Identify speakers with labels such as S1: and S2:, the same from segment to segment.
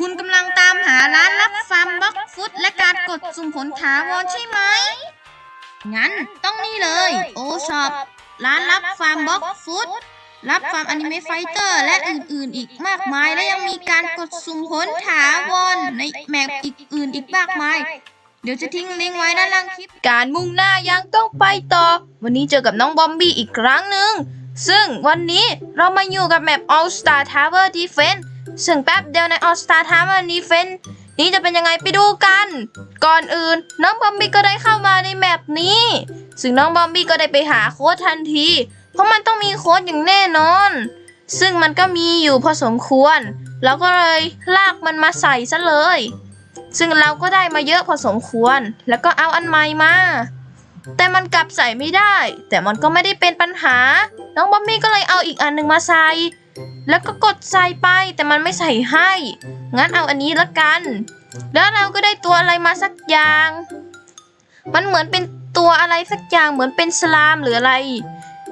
S1: คุณกำลังตามหาร้านรับฟาร์มบล็อกฟุตและการกดสุ่มผลถาวรใช่ไหม งั้นต้องนี่เลย โอช็อปร้านรับฟาร์มบล็อกฟุตรับฟาร์มอนิเมะไฟเตอร์และอื่นๆ อีกมากมาย และยังมีการกดสุ่มผลถาวรในแมปอีกอื่นอีกมากมาย เดี๋ยวจะทิ้งลิงก์ไว้ด้านล่างคลิป
S2: การมุ่งหน้ายังต้องไปต่อ วันนี้เจอกับน้องบอมบี้อีกครั้งหนึ่งซึ่งวันนี้เรามาอยู่กับแมป All Star Tower Defense ซึ่งแป๊บเดียวใน All Star Tower Defense นี้จะเป็นยังไงไปดูกัน ก่อนอื่นน้องบอมบี้ก็ได้เข้ามาในแมปนี้ ซึ่งน้องบอมบี้ก็ได้ไปหาโค้ดทันที เพราะมันต้องมีโค้ดอย่างแน่นอน ซึ่งมันก็มีอยู่พอสมควร เราก็เลยลากมันมาใส่ซะเลย ซึ่งเราก็ได้มาเยอะพอสมควร แล้วก็เอาอันใหม่มาแต่มันกลับใส่ไม่ได้ แต่มันก็ไม่ได้เป็นปัญหา น้องบอมมี่ก็เลยเอาอีกอันหนึ่งมาใส่ แล้วก็กดใส่ไปแต่มันไม่ใส่ให้ งั้นเอาอันนี้ละกัน แล้วเราก็ได้ตัวอะไรมาสักอย่าง มันเหมือนเป็นตัวอะไรสักอย่างเหมือนเป็นสลามหรืออะไร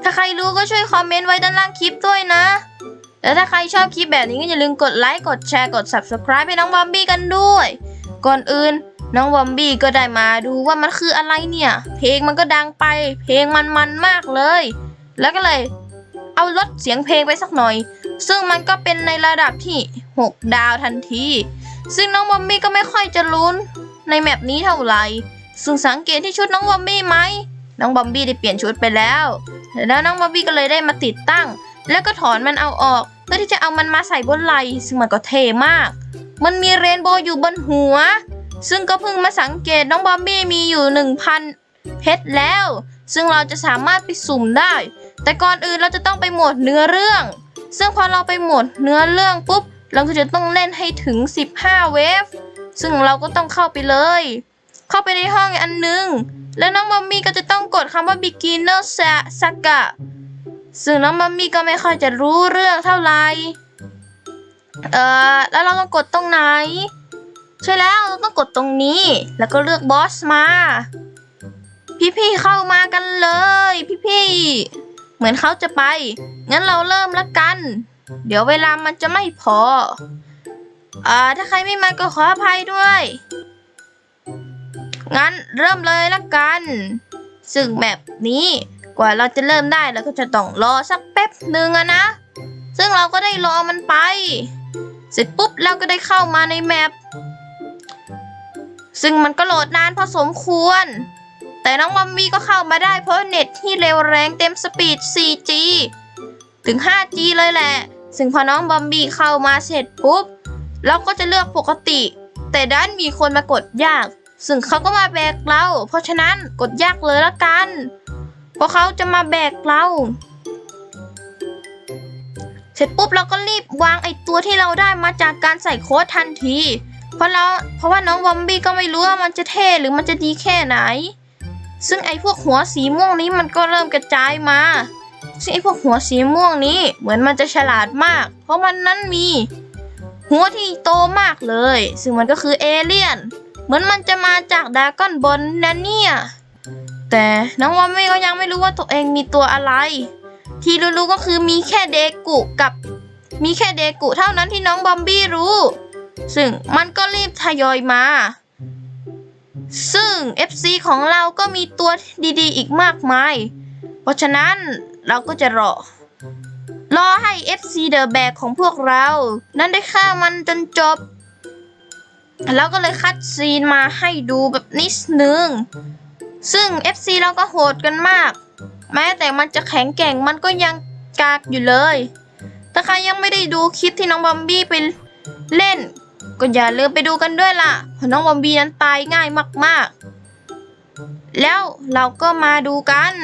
S2: ถ้าใครรู้ก็ช่วยคอมเมนต์ไว้ด้านล่างคลิปด้วยนะ แล้วถ้าใครชอบคลิปแบบนี้ก็อย่าลืมกดไลค์ กดแชร์ กด subscribe ให้น้องบอมบี้กันด้วย ก่อนอื่นน้องวอมบี้ก็ได้มาดูว่ามันคืออะไรเนี่ย เพลงมันก็ดังไป เพลงมันมันมากเลย แล้วก็เลย เอาลดเสียงเพลงไปสักหน่อย ซึ่งมันก็เป็นในระดับที่ 6 ดาวทันที ซึ่งน้องวอมบี้ก็ไม่ค่อยจะลุ้นในแมปนี้เท่าไหร่ ซึ่งสังเกตที่ชุดน้องวอมบี้ไหม น้องบอมบี้ได้เปลี่ยนชุดไปแล้ว แล้วน้องบอมบี้ก็เลยได้มาติดตั้ง แล้วก็ถอนมันเอาออกเพื่อที่จะเอามันมาใส่บนไหล่ซึ่งมันก็เท่มาก มันมีเรนโบว์อยู่บนหัว ซึ่งก็เพิ่งมาสังเกตน้องบอมบี้มีอยู่ 1,000 เพชรแล้ว ซึ่งเราจะสามารถไปสุ่มได้ แต่ก่อนอื่นเราจะต้องไปหมดเนื้อเรื่อง ซึ่งพอเราไปหมดเนื้อเรื่องปุ๊บ เราก็จะต้องเล่นให้ถึง 15 เวฟ ซึ่งเราก็ต้องเข้าไปเลย เข้าไปในห้องอันหนึง แล้วน้องบอมบี้ก็จะต้องกดคำว่า beginner saga ซึ่งน้องบอมบี้ก็ไม่ค่อยจะรู้เรื่องเท่าไหร่ เอ่อ แล้วเราต้องกดตรงไหน ใช่แล้วเราต้องกดตรงนี้ แล้วก็เลือกบอสมา พี่ๆเข้ามากันเลย พี่ๆ มือนเขาจะไป งั้นเราเริ่มละกัน เดี๋ยวเวลามันจะไม่พอ อ่า ถ้าใครไม่มาก็ขออภัยด้วย งั้นเริ่มเลยละกัน ซึ่งแบบนี้กว่าเราจะเริ่มได้เราก็จะต้องรอสักแป๊บหนึ่งอะนะ ซึ่งเราก็ได้รอมันไป เสร็จปุ๊บเราก็ได้เข้ามาในแมป ซึ่งมันก็โหลดนานพอสมควร แต่น้องมัมมี่ก็เข้ามาได้เพราะเน็ตที่เร็วแรงเต็มสปีด 4G ถึง 5G เลยแหละ ซึ่งพอน้องบอมบี้เข้ามาเสร็จปุ๊บ เราก็จะเลือกปกติ แต่ด้านมีคนมากดยาก ซึ่งเขาก็มาแบกเรา เพราะฉะนั้นกดยากเลยละกัน เพราะเขาจะมาแบกเรา เสร็จปุ๊บเราก็รีบวางไอตัวที่เราได้มาจากการใส่โค้ดทันที เพราะเราเพราะว่าน้องวอมบี้ก็ไม่รู้ว่ามันจะเท่หรือมันจะดีแค่ไหน ซึ่งไอพวกหัวสีม่วงนี้มันก็เริ่มกระจายมา ซึ่งไอพวกหัวสีม่วงนี้เหมือนมันจะฉลาดมาก เพราะมันนั้นมี หัวที่โตมากเลย ซึ่งมันก็คือเอเลี่ยน เหมือนมันจะมาจากดาก้อนบอลนะเนี่ย แต่น้องวอมบี้ก็ยังไม่รู้ว่าตัวเองมีตัวอะไร ที่รู้ๆก็คือมีแค่เดกุกับ มีแค่เดกุเท่านั้นที่น้องบอมบี้รู้ ซึ่งมันก็รีบทยอยมา ซึ่ง FC ของเราก็มีตัวดีๆ อีกมากมาย เพราะฉะนั้นเราก็จะรอ รอให้ FC The Bag ของพวกเรา นั้นได้ฆ่ามันจนจบ แล้วก็เลยคัดซีนมาให้ดูแบบนิดนึง ซึ่ง FC เราก็โหดกันมาก แม้แต่มันจะแข็งแกร่งมันก็ยังกากอยู่เลย ถ้าใครยังไม่ได้ดูคลิปที่น้องบอมบี้ไปเล่น ก็อย่าลืมไปดูกันด้วยล่ะเพราะน้องบอมบี้นั้นตายง่ายมากๆ แล้วเราก็มาดูกัน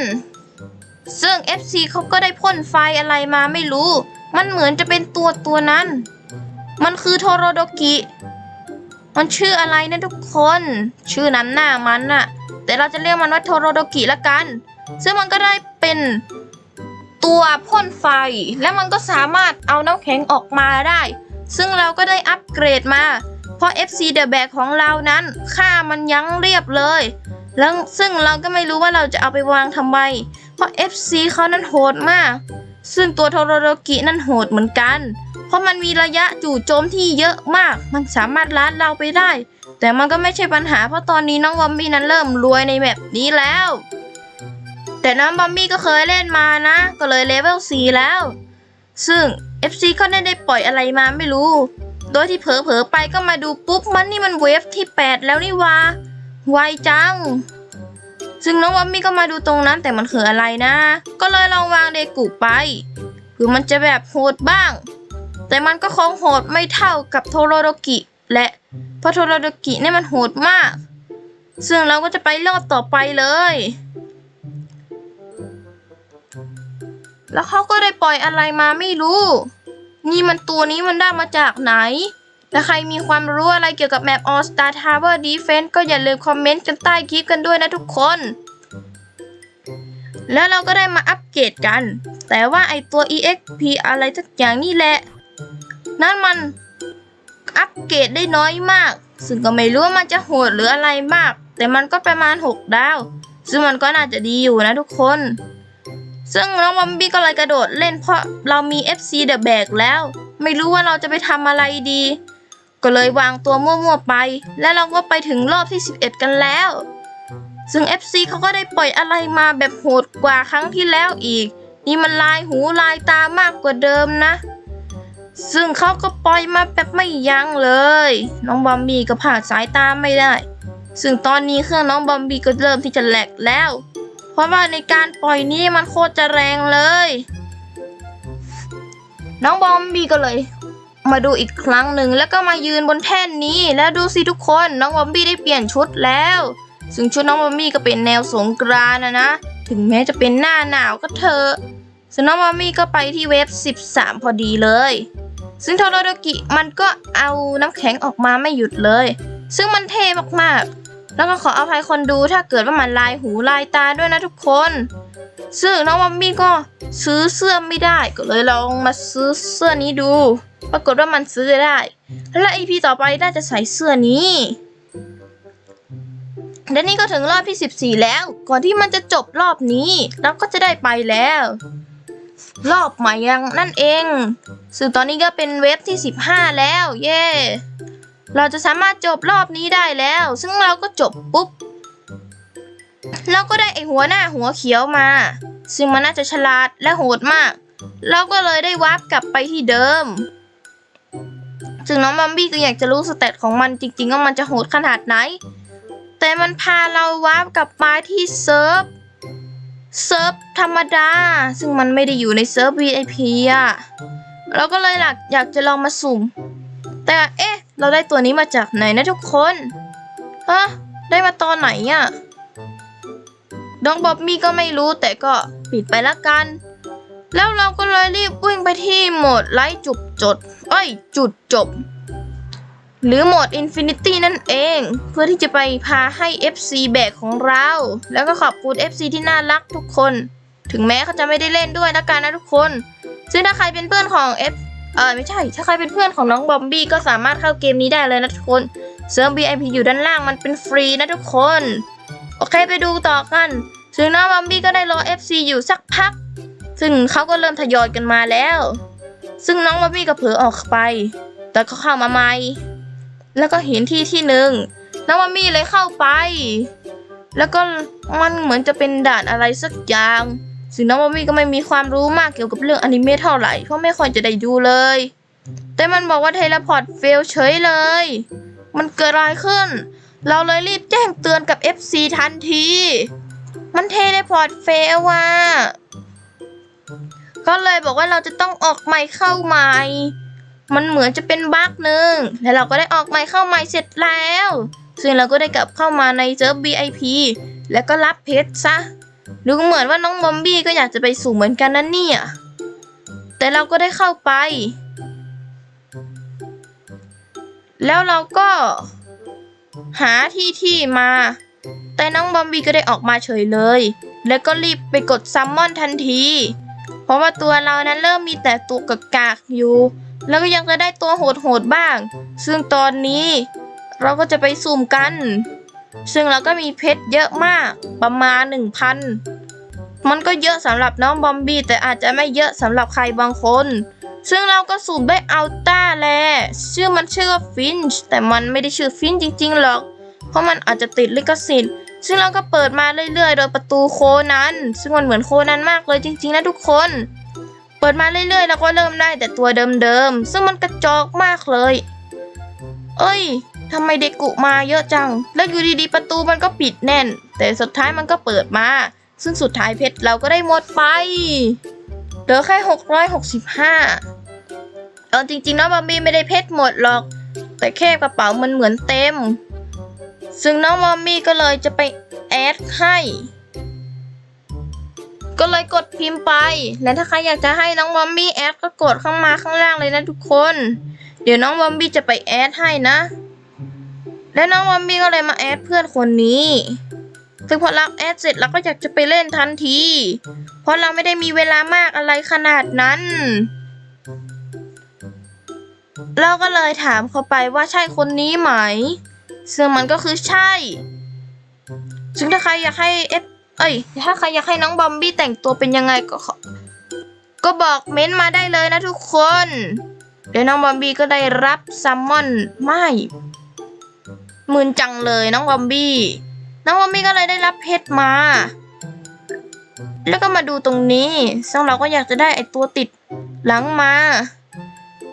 S2: ซึ่ง FC เขาก็ได้พ่นไฟอะไรมาไม่รู้ มันเหมือนจะเป็นตัวตัวนั้น มันคือโทโรโดกิ มันชื่ออะไรนะทุกคน ชื่อนำหน้ามันน่ะ แต่เราจะเรียกมันว่าโทโรโดกิละกัน ซึ่งมันก็ได้เป็นตัวพ่นไฟ และมันก็สามารถเอาน้ำแข็งออกมาได้ ซึ่งเราก็ได้อัปเกรดมา เพราะ FC The Bag ของเรานั้น ค่ามันยั้งเรียบเลย แล้วซึ่งเราก็ไม่รู้ว่าเราจะเอาไปวางทำไม เพราะ FC เขานั้นโหดมาก ซึ่งตัวโทโรโรกินั่นโหดเหมือนกัน เพราะมันมีระยะจู่โจมที่เยอะมาก มันสามารถลัดเราไปได้ แต่มันก็ไม่ใช่ปัญหา เพราะตอนนี้น้องบอมบี้นั้นเริ่มรวยในแบบนี้แล้วแต่น้องบอมบี้ก็เคยเล่นมานะ ก็เลยเลเวล4แล้ว ซึ่ง FC ก็ได้ได้ปล่อยอะไรมาไม่รู้ โดยที่เผลอๆไปก็มาดูปุ๊บมันนี่มันเวฟที่ 8 แล้วนี่วะไวจัง ซึ่งน้องวัมมี่ก็มาดูตรงนั้นแต่มันคืออะไรนะ ก็เลยลองวางเดกุไปคือมันจะแบบโหดบ้าง แต่มันก็คงโหดไม่เท่ากับโทโรโดกิและเพราะโทโรโดกิเนี่ยมันโหดมาก ซึ่งเราก็จะไปรอบต่อไปเลย แล้วเขาก็ได้ปล่อยอะไรมาไม่รู้ นี่มันตัวนี้มันได้มาจากไหน และใครมีความรู้อะไรเกี่ยวกับแมป All Star Tower Defense ก็อย่าลืมคอมเมนต์กันใต้คลิปกันด้วยนะทุกคน แล้วเราก็ได้มาอัปเกรดกัน แต่ว่าไอตัว EXP อะไรสักอย่างนี่แหละ นั่นมันอัปเกรดได้น้อยมาก ซึ่งก็ไม่รู้ว่ามันจะโหดหรืออะไรมาก แต่มันก็ประมาณ 6 ดาว ซึ่งมันก็น่าจะดีอยู่นะทุกคน ซึ่งน้องบอมบี้ก็เลยกระโดดเล่นเพราะเรามี FC The Bag แล้ว ไม่รู้ว่าเราจะไปทำอะไรดี ก็เลยวางตัวมั่วๆไป และเราก็ไปถึงรอบที่ 11 กันแล้ว ซึ่ง FC เขาก็ได้ปล่อยอะไรมาแบบโหดกว่าครั้งที่แล้วอีก นี่มันลายหูลายตามากกว่าเดิมนะ ซึ่งเขาก็ปล่อยมาแบบไม่ยั้งเลย น้องบอมบี้ก็ผ่านสายตาไม่ได้ ซึ่งตอนนี้เครื่องน้องบอมบี้ก็เริ่มที่จะแหลกแล้ว เพราะว่าในการปล่อยนี้มันโคตรจะแรงเลย น้องบอมบี้ก็เลย มาดูอีกครั้งหนึ่งแล้วก็มายืนบนแท่นนี้แล้วดูสิทุกคนน้องบอมบี้ได้เปลี่ยนชุดแล้วซึ่งชุดน้องบอมบี้ก็เป็นแนวสงกรานนะนะ ถึงแม้จะเป็นหน้าหนาวก็เถอะซึ่งน้องบอมบี้ก็ไปที่เวฟ 13 พอดีเลย ซึ่งโทโรโดกิมันก็เอาน้ำแข็งออกมาไม่หยุดเลย ซึ่งมันเท่มากๆ แล้วก็ขออภัยคนดูถ้าเกิดว่ามันลายหูลายตาด้วยนะทุกคน ซึ่งน้องบอมบี้ก็ซื้อเสื้อไม่ได้ก็เลยลองมาซื้อเสื้อนี้ดู ปรากฏว่ามันซื้อได้ และอีพีต่อไปน่าจะใส่เสื้อนี้และนี่ก็ถึงรอบที่ 14 แล้ว ก่อนที่มันจะจบรอบนี้เราก็จะได้ไปแล้ว รอบใหม่ยังนั่นเอง ซึ่งตอนนี้ก็เป็นเว็บที่ 15 แล้ว เย่ เราจะสามารถจบรอบนี้ได้แล้ว ซึ่งเราก็จบปุ๊บ เราก็ได้ไอหัวหน้าหัวเขียวมา ซึ่งมันน่าจะฉลาดและโหดมาก เราก็เลยได้วาร์ปกลับไปที่เดิม ซึ่งน้องบัมบี้ก็อยากจะรู้สเตตของมันจริงๆว่ามันจะโหดขนาดไหน แต่มันพาเราวาร์ปกลับมาที่เซิร์ฟ เซิร์ฟธรรมดา ซึ่งมันไม่ได้อยู่ในเซิร์ฟ VIP อะ เราก็เลยหลักอยากจะลองมาสุ่ม แต่เอ๊ะ เราได้ตัวนี้มาจากไหนนะทุกคนฮะได้มาตอนไหนอะดองบ๊อบมี่ก็ไม่รู้แต่ก็ปิดไปละกัน แล้วเราก็เลยรีบวิ่งไปที่โหมดไลท์จุดจดเอ้ยจุดจบ หรือโหมด Infinity นั่นเอง เพื่อที่จะไปพาให้ FC แบกของเรา แล้วก็ขอบคุณ FC ที่น่ารักทุกคน ถึงแม้เขาจะไม่ได้เล่นด้วยละกันนะทุกคน ซึ่งถ้าใครเป็นเพื่อนของ F เออไม่ใช่ ถ้าใครเป็นเพื่อนของน้องบอมบี้ก็สามารถเข้าเกมนี้ได้เลยนะทุกคนเซิร์ฟ VIP อยู่ด้านล่างมันเป็นฟรีนะทุกคน โอเคไปดูต่อกัน ซึ่งน้องบอมบี้ก็ได้รอ FC อยู่สักพัก ซึ่งเขาก็เริ่มทยอยกันมาแล้ว ซึ่งน้องบอมบี้ก็เผลอออกไป แต่ก็เข้ามาใหม่ แล้วก็เห็นที่ที่หนึ่งน้องบอมบี้เลยเข้าไป แล้วก็มันเหมือนจะเป็นด่านอะไรสักอย่าง ซึ่งน้องบอมบี้ก็ไม่มีความรู้มากเกี่ยวกับเรื่องอนิเมะเท่าไหร่เพราะไม่ค่อยจะได้ดูเลย แต่มันบอกว่าเทเลพอร์ตเฟลเฉยเลย มันเกิดอะไรขึ้น เราเลยรีบแจ้งเตือนกับ FC ทันที มันเทเลพอร์ตเฟลว่ะก็เลยบอกว่าเราจะต้องออกใหม่เข้าใหม่ มันเหมือนจะเป็นบั๊กหนึ่งแล้วเราก็ได้ออกใหม่เข้าใหม่เสร็จแล้ว ซึ่งเราก็ได้กลับเข้ามาในเซิร์ฟ VIP แล้วก็รับเพชรซะ ดูเหมือนว่าน้องบอมบี้ก็อยากจะไปสู่เหมือนกันนั่นเนี่ย แต่เราก็ได้เข้าไป แล้วเราก็ หาที่ที่มา แต่น้องบอมบี้ก็ได้ออกมาเฉยเลย แล้วก็รีบไปกดซัมมอนทันที เพราะว่าตัวเรานั้นเริ่มมีแต่ตัวกากๆอยู่ แล้วก็ยังจะได้ตัวโหดๆบ้าง ซึ่งตอนนี้ เราก็จะไปสุ่มกัน ซึ่งเราก็มีเพชรเยอะมากประมาณ 1,000 มันก็เยอะสำหรับน้องบอมบี้แต่อาจจะไม่เยอะสำหรับใครบางคน ซึ่งเราก็สูบด้อัลต้าแลชื่อมันชื่อว่าฟินช์แต่มันไม่ได้ชื่อฟินช์จริงๆหรอก เพราะมันอาจจะติดลิขสิทธิ์ซึ่งเราก็เปิดมาเรื่อยๆ โดยประตูโคนั้น ซึ่งมันเหมือนโคนั้นมากเลยจริงๆนะทุกคน เปิดมาเรื่อยๆ แล้วก็เริ่มได้แต่ตัวเดิมๆ ซึ่งมันกระจอกมากเลย เอ้ย ทำไมเด็กกุมาเยอะจัง แล้วอยู่ดีๆประตูมันก็ปิดแน่น แต่สุดท้ายมันก็เปิดมา ซึ่งสุดท้ายเพชรเราก็ได้หมดไป เหลือแค่ 665 เอาจริงๆน้องบอมบี้ไม่ได้เพชรหมดหรอก แต่แค่กระเป๋ามันเหมือนเต็ม ซึ่งน้องมอมมี่ก็เลยจะไปแอดให้ ก็เลยกดพิมพ์ไป และถ้าใครอยากจะให้น้องมอมมี่แอดก็กดข้างมาข้างล่างเลยนะทุกคน เดี๋ยวน้องมอมบี้จะไปแอดให้นะ และน้องมอมบี้ก็เลยมาแอดเพื่อนคนนี้ซึ่งพอเราแอดเสร็จเราก็อยากจะไปเล่นทันที เพราะเราไม่ได้มีเวลามากอะไรขนาดนั้น เราก็เลยถามเขาไปว่าใช่คนนี้ไหม ซึ่งมันก็คือใช่ ซึ่งถ้าใครอยากให้เอฟเอ้ย ถ้าใครอยากให้น้องบอมบี้แต่งตัวเป็นยังไงก็ ก็บอกเม้นต์มาได้เลยนะทุกคน เดี๋ยวน้องบอมบี้ก็ได้รับซัมมอนไม่ มึนจังเลยน้องบอมบี้ น้องบอมบี้ก็เลยได้รับเพชรมา แล้วก็มาดูตรงนี้ซึ่งเราก็อยากจะได้ไอตัวติดหลังมา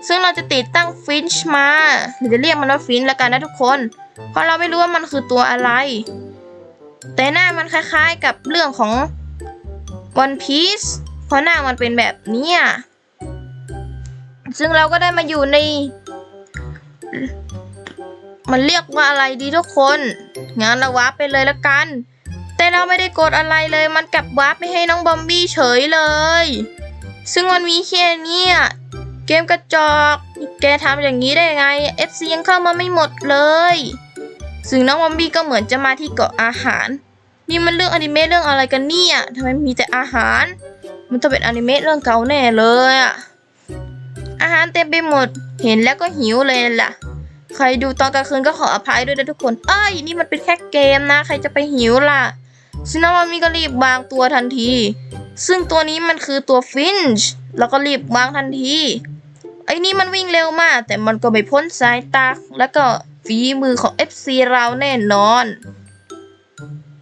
S2: ซึ่งเราจะติดตั้งฟินช์มาหรือจะเรียกมันว่าฟินช์ล้วกันนะทุกคน เพราะเราไม่รู้ว่ามันคือตัวอะไร แต่หน้ามันคล้ายๆกับเรื่องของ One Piece เพราะหน้ามันเป็นแบบนี้ซึ่งเราก็ได้มาอยู่ใน มันเรียกว่าอะไรดีทุกคน งั้นเราวาร์ปไปเลยละกัน แต่เราไม่ได้กดอะไรเลย มันกลับวาร์ปไปให้น้องบอมบี้เฉยเลย ซึ่งมันมีแค่เนี้ยเกมกระจอก แกทำอย่างนี้ได้ไง FC ยังเข้ามาไม่หมดเลย ซึ่งน้องบอมบี้ก็เหมือนจะมาที่เกาะอาหาร นี่มันเรื่องอนิเมะเรื่องอะไรกันเนี่ยทำไมมีแต่อาหาร มันต้องเป็นอนิเมะเรื่องเก่าแน่เลยอะอาหารเต็มไปหมด เห็นแล้วก็หิวเลยล่ะ ใครดูตอนกลางคืนก็ขออภัยด้วยนะทุกคน เอ้ย นี่มันเป็นแค่เกมนะ ใครจะไปหิวล่ะซึ่งน้องบอมบี้ก็รีบวางตัวทันที ซึ่งตัวนี้มันคือตัวฟินช์แล้วก็รีบวางทันที ไอ้นี่มันวิ่งเร็วมาก แต่มันก็ไม่พ้นสายตาแล้วก็ฝีมือของ FC เราแน่นอน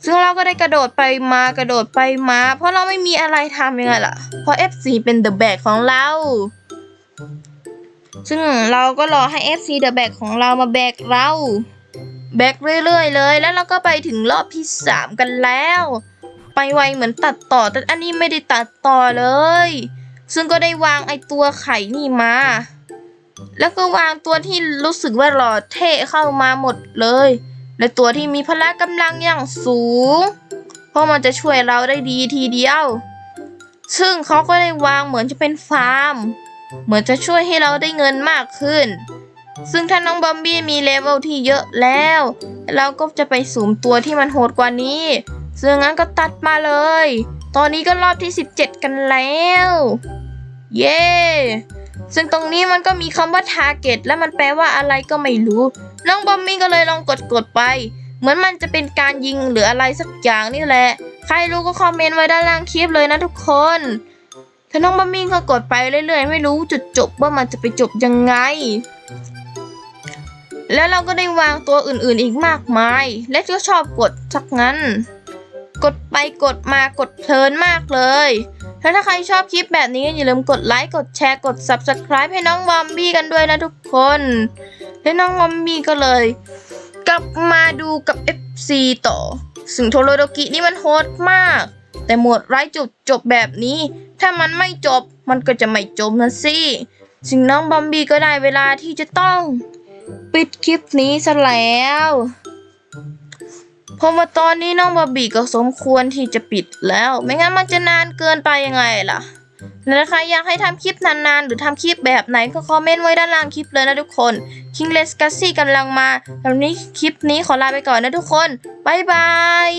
S2: ซึ่งเราก็ได้กระโดดไปมากระโดดไปมา เพราะเราไม่มีอะไรทำยังไงล่ะ เพราะ FC เป็น The Bag ของเรา ซึ่งเราก็รอให้ FC The Bag ของเรามาแบกเรา แบกเรื่อยๆ เลย แล้วเราก็ไปถึงรอบที่ 3 กันแล้ว ไปไวเหมือนตัดต่อ แต่อันนี้ไม่ได้ตัดต่อเลย ซึ่งก็ได้วางไอตัวไข่นี่มา แล้วก็วางตัวที่รู้สึกว่าหล่อเท่เข้ามาหมดเลย และตัวที่มีพละกำลังอย่างสูง เพราะมันจะช่วยเราได้ดีทีเดียว ซึ่งเขาก็ได้วางเหมือนจะเป็นฟาร์ม เหมือนจะช่วยให้เราได้เงินมากขึ้น ซึ่งถ้าน้องบอมบี้มีเลเวลที่เยอะแล้ว เราก็จะไปสุ่มตัวที่มันโหดกว่านี้ ซึ่งงั้นก็ตัดมาเลย ตอนนี้ก็รอบที่ 17 กันแล้ว เย้ ซึ่งตรงนี้มันก็มีคำว่า target และมันแปลว่าอะไรก็ไม่รู้ น้องบอมมี่ก็เลยลองกดกดๆไป เหมือนมันจะเป็นการยิงหรืออะไรสักอย่างนี่แหละ ใครรู้ก็คอมเมนต์ไว้ด้านล่างคลิปเลยนะทุกคน ถ้าน้องบอมมี่ก็กดไปเรื่อยๆ ไม่รู้จุดจบว่ามันจะไปจบยังไง แล้วเราก็ได้วางตัวอื่นๆอีกมากมาย และก็ชอบกดสักงั้น กดไปกดมากดเพลินมากเลยแล้วถ้าใครชอบคลิปแบบนี้อย่าลืมกดไลค์กดแชร์กด subscribe ให้น้องบอมบี้กันด้วยนะทุกคน และน้องบอมบี้ก็เลย กลับมาดูกับ FC ต่อซึ่งโทโรโดกินี่มันโหดมาก แต่หมวดไร้จุดจบแบบนี้ ถ้ามันไม่จบมันก็จะไม่จบนะสิซึ่งน้องบอมบี้ก็ได้เวลาที่จะต้อง ปิดคลิปนี้ซะแล้วเพราะว่าตอนนี้น้องบอบบี้ก็สมควรที่จะปิดแล้ว ไม่งั้นมันจะนานเกินไปยังไงล่ะแล้วใครอยากให้ทำคลิปนานๆ หรือทำคลิปแบบไหนก็คอมเมนต์ไว้ด้านล่างคลิปเลยนะทุกคน King l e s c a s s y กำลังมาตอนนี้คลิปนี้ขอลาไปก่อนนะทุกคน บ๊ายบาย